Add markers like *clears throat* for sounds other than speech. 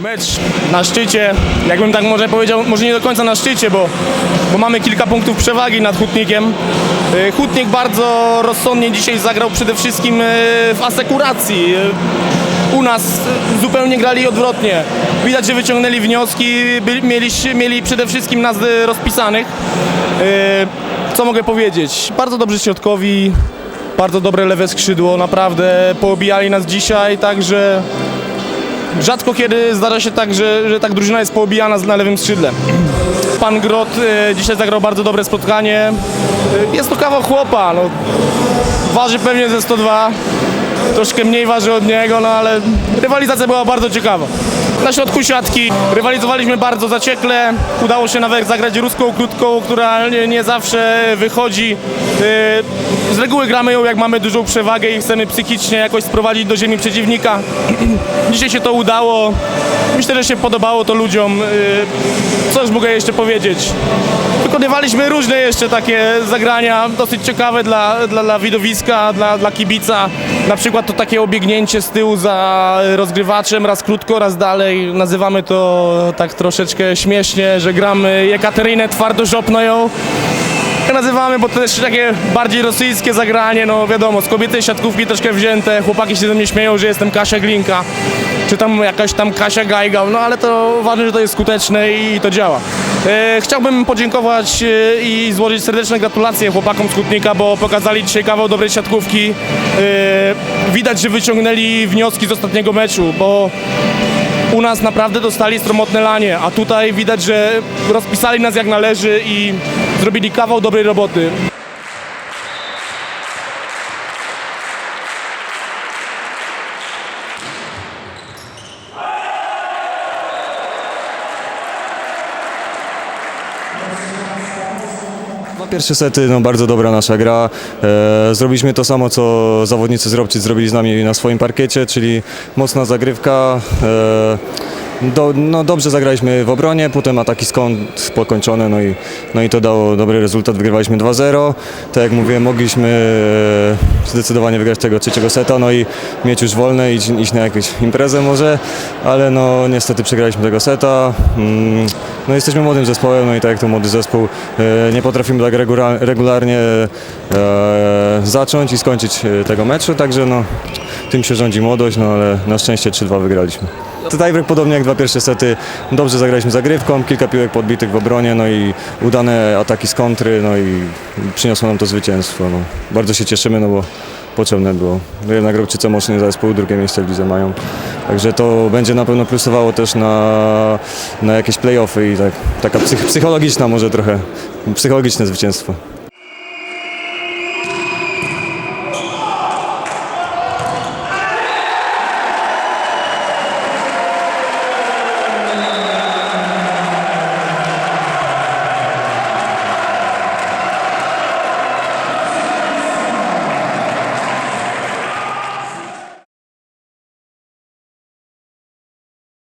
Mecz na szczycie, jakbym tak może powiedział, może nie do końca na szczycie, bo, bo mamy kilka punktów przewagi nad Hutnikiem. Y, Hutnik bardzo rozsądnie dzisiaj zagrał przede wszystkim y, w asekuracji. Y, U nas zupełnie grali odwrotnie. Widać, że wyciągnęli wnioski, mieli, mieli przede wszystkim nas rozpisanych. Co mogę powiedzieć? Bardzo dobrzy środkowi, bardzo dobre lewe skrzydło, naprawdę poobijali nas dzisiaj, także Rzadko kiedy zdarza się tak, że, że tak drużyna jest poobijana na lewym skrzydle. Pan Grot e, dzisiaj zagrał bardzo dobre spotkanie. E, Jest to kawał chłopa, no. waży pewnie ze 102, troszkę mniej waży od niego, no ale rywalizacja była bardzo ciekawa. Na środku siatki rywalizowaliśmy bardzo zaciekle, udało się nawet zagrać ruską krótką, która nie, nie zawsze wychodzi. E, Z reguły gramy ją jak mamy dużą przewagę i chcemy psychicznie jakoś sprowadzić do ziemi przeciwnika. *clears throat* Dzisiaj się to udało. Myślę, że się podobało to ludziom. Yy, Co już mogę jeszcze powiedzieć? Wykonywaliśmy różne jeszcze takie zagrania, dosyć ciekawe dla, dla, dla widowiska, dla, dla kibica. Na przykład to takie obiegnięcie z tyłu za rozgrywaczem, raz krótko, raz dalej. Nazywamy to tak troszeczkę śmiesznie, że gramy Jekaterynę twardożopną ją. Nazywamy, bo to też takie bardziej rosyjskie zagranie, no wiadomo, z kobiety siatkówki troszkę wzięte, chłopaki się ze mnie śmieją, że jestem Kasia Glinka, czy tam jakaś tam Kasia Gajgał, no ale to ważne, że to jest skuteczne i to działa. E, chciałbym podziękować e, i złożyć serdeczne gratulacje chłopakom z bo pokazali dzisiaj kawał dobrej siatkówki. E, widać, że wyciągnęli wnioski z ostatniego meczu, bo u nas naprawdę dostali stromotne lanie, a tutaj widać, że rozpisali nas jak należy i zrobili kawał dobrej roboty. Dwa pierwsze sety, no bardzo dobra nasza gra. E, zrobiliśmy to samo, co zawodnicy z zrobili z nami na swoim parkiecie, czyli mocna zagrywka. E, do, no dobrze zagraliśmy w obronie, potem ataki skąd pokończone, no i, no i to dało dobry rezultat. Wygrywaliśmy 2-0. Tak jak mówiłem, mogliśmy e, zdecydowanie wygrać tego trzeciego seta, no i mieć już wolne, iść, iść na jakąś imprezę może, ale no niestety przegraliśmy tego seta. Mm, no jesteśmy młodym zespołem, no i tak jak to młody zespół, e, nie potrafimy tak regula- regularnie e, zacząć i skończyć tego meczu, także no tym się rządzi młodość, no ale na szczęście 3-2 wygraliśmy. Tutaj podobnie jak dwa pierwsze sety, dobrze zagraliśmy zagrywką, kilka piłek podbitych w obronie, no i udane ataki z kontry, no i przyniosło nam to zwycięstwo. No. Bardzo się cieszymy, no bo potrzebne było. No Jednak Robczyce mocny zespół, drugie miejsce w lidze mają. Także to będzie na pewno plusowało też na, na jakieś play-offy i tak, taka psych, psychologiczna może trochę, psychologiczne zwycięstwo.